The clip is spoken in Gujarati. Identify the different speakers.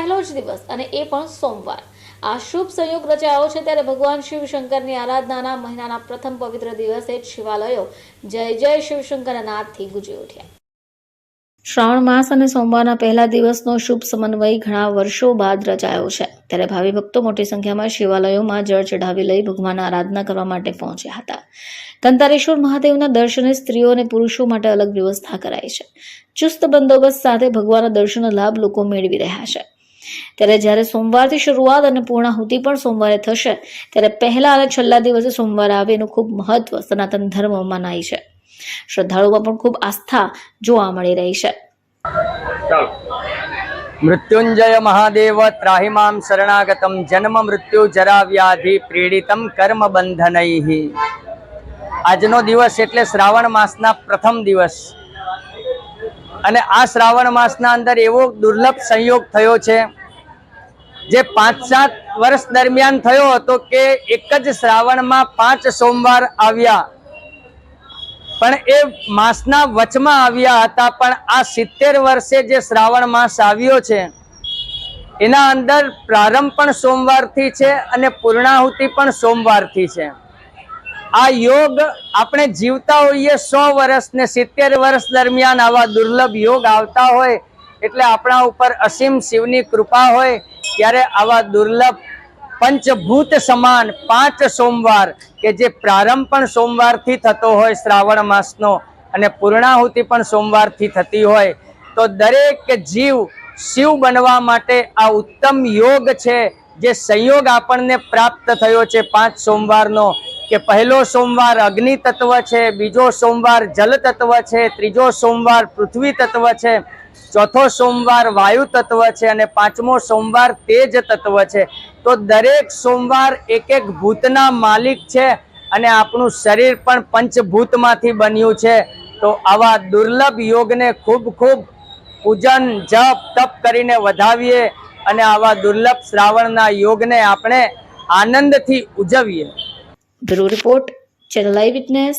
Speaker 1: પહેલો જ દિવસ અને એ પણ સોમવાર. આ શુભ સંયોગ રચાયો છે ત્યારે ભગવાન શિવ શંકરની આરાધનાના મહિનાના પ્રથમ પવિત્ર દિવસે શિવાલયો જય જય શિવશંકર નાદથી ગુંજી ઉઠ્યા. શ્રાવણ માસ અને સોમવારના પહેલા દિવસનો શુભ સમન્વય ઘણા વર્ષો બાદ રચાયો છે. ત્યારે ભાવિ ભક્તો મોટી સંખ્યામાં શિવાલયોમાં જળ ચઢાવી લઈ ભગવાનના આરાધના કરવા માટે પહોંચ્યા હતા. તંતારેશ્વર મહાદેવના દર્શને સ્ત્રીઓ અને પુરુષો માટે અલગ વ્યવસ્થા કરાઈ છે. ચુસ્ત બંદોબસ્ત સાથે ભગવાનના દર્શનનો લાભ લોકો મેળવી રહ્યા છે. ત્યારે જ્યારે સોમવારથી શરૂઆત અને પૂર્ણાહુતિ પણ સોમવારે થશે, ત્યારે પહેલા અને છેલ્લા દિવસે સોમવાર આવે એનું ખૂબ મહત્વ સનાતન ધર્મ મનાય છે. શ્રદ્ધાળુઓમાં પણ ખૂબ આસ્થા જોવા મળી રહી છે.
Speaker 2: મૃત્યુંજય મહાદેવ ત્રાહિમામ શરણાગતમ, જન્મ મૃત્યુ જરા વ્યાધિ પીડિતમ કર્મ બંધનૈ. આજનો દિવસ એટલે શ્રાવણ માસના પ્રથમ દિવસ. અને આ શ્રાવણ માસના અંદર એવો દુર્લભ સંયોગ થયો છે જે પાંચ સાત વર્ષ દરમિયાન થયો હતો કે એક જ શ્રાવણમાં પાંચ સોમવાર આવ્યા. પણ એ માસના વચમાં આવ્યા હતા, પણ આ સિત્તેર વર્ષે જે શ્રાવણ માસ આવ્યો છે, એના અંદર પ્રારંભ પણ સોમવારથી છે અને પૂર્ણાહુતિ પણ સોમવારથી છે. આ યોગ આપણે જીવતા હોઈએ સો વર્ષ ને સિત્તેર વર્ષ દરમિયાન આવા દુર્લભ યોગ આવતા હોય, એટલે આપણા ઉપર અસીમ શિવની કૃપા હોય ત્યારે આવા દુર્લભ પંચભૂત સમાન પાંચ સોમવાર કે જે પ્રારંભ પણ સોમવારથી થતો હોય શ્રાવણ માસનો અને પૂર્ણાહુતિ પણ સોમવારથી થતી હોય, તો દરેક જીવ શિવ બનવા માટે આ ઉત્તમ યોગ છે, જે સંયોગ આપણને પ્રાપ્ત થયો છે પાંચ સોમવારનો, કે પહેલો સોમવાર અગ્નિ તત્વ છે, બીજો સોમવાર જલ તત્વ છે, ત્રીજો સોમવાર પૃથ્વી તત્વ છે ચોથો સોમવાર વાયુ તત્વ છે અને પાંચમો સોમવાર તેજ તત્વ છે. તો દરેક સોમવાર એક એક ભૂતના માલિક છે અને આપણું શરીર પણ પંચભૂતમાંથી બન્યું છે. તો આવા દુર્લભ યોગને ખૂબ ખૂબ પૂજન, જપ, તપ કરીને વધાવીએ અને આવા દુર્લભ શ્રાવણના યોગને આપણે આનંદથી ઉજવીએ.
Speaker 1: Report, channel live witness.